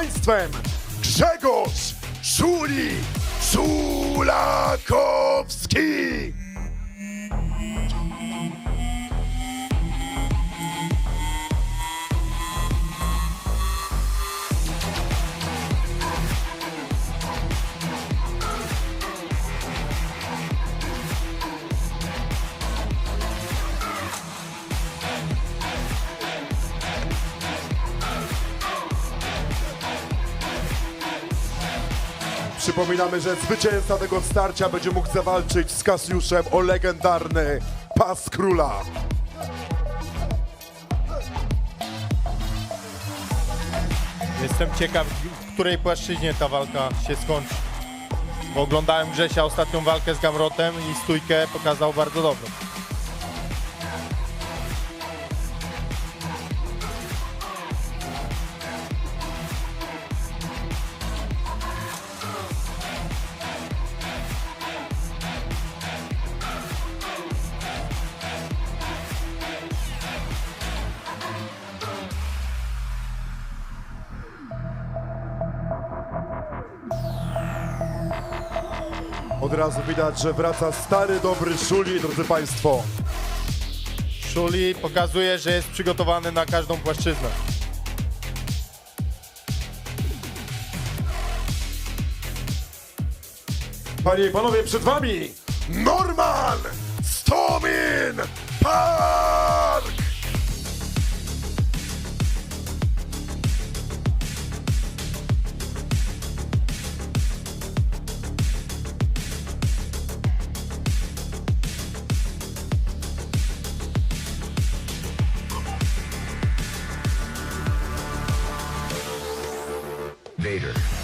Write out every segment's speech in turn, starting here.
Państwem Grzegorz Szuli Szulakowski! Przypominamy, że zwycięzca tego starcia będzie mógł zawalczyć z Kasiuszem o legendarny Pas Króla. Jestem ciekaw, w której płaszczyźnie ta walka się skończy. Bo oglądałem Grzesia ostatnią walkę z Gamrotem i stójkę pokazał bardzo dobrze. Od razu widać, że wraca stary, dobry Szuli, drodzy Państwo. Szuli pokazuje, że jest przygotowany na każdą płaszczyznę. Panie i panowie, przed wami Norman Stomin Park! Vader.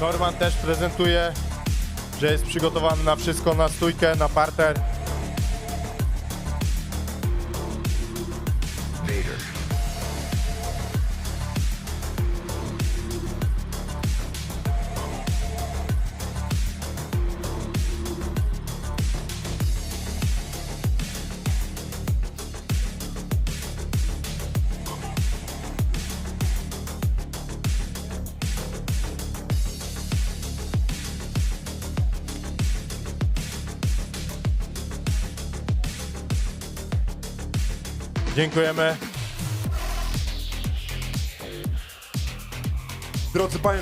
Norman też prezentuje, że jest przygotowany na wszystko, na stójkę, na parter. Dziękujemy. Drodzy Państwo,